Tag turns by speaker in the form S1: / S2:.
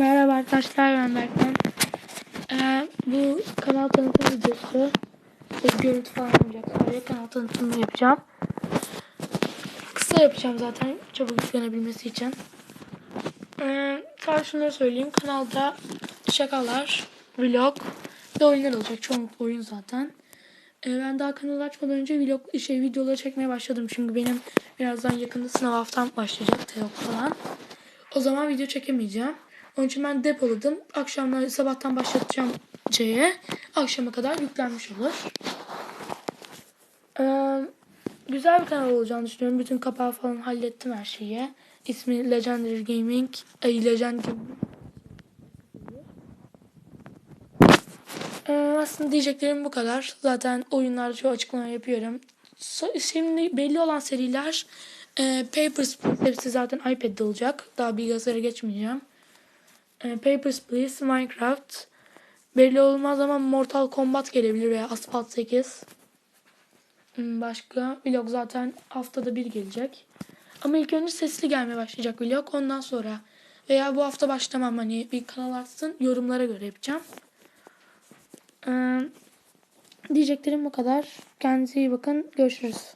S1: Merhaba arkadaşlar ben Berkman. Ee, bu kanal tanıtım videosu. İşte görüntü falan olmayacak sadece kanal tanıtımını yapacağım. Kısa yapacağım zaten çabuk yüklenebilmesi için. Ee, sadece şunları söyleyeyim. Kanalda şakalar, vlog ve oyunlar olacak. Çoğunlukla oyun zaten. Ee, ben daha kanalı açmadan önce vlog şey videoları çekmeye başladım. Çünkü benim birazdan yakında sınav haftam başlayacak. Teok falan. O zaman video çekemeyeceğim. Onun için ben depoladım. Akşamları sabahtan başlatacağım şeye. Akşama kadar yüklenmiş olur. Ee, güzel bir kanal olacağını düşünüyorum. Bütün kapağı falan hallettim her şeyi. İsmi Legendary Gaming. Ay Legend. Ee, aslında diyeceklerim bu kadar. Zaten oyunlarda çoğu açıklama yapıyorum. Şimdi belli olan seriler e, Papers, hepsi zaten iPad'de olacak. Daha bilgisayara geçmeyeceğim. E, Papers, Please, Minecraft. Belli olmaz ama Mortal Kombat gelebilir veya Asphalt 8. Hmm, Başka vlog zaten haftada bir gelecek. Ama ilk önce sesli gelmeye başlayacak vlog. Ondan sonra veya bu hafta başlamam hani bir kanal açsın yorumlara göre yapacağım. Ee, diyeceklerim bu kadar. Kendinize iyi bakın. Görüşürüz.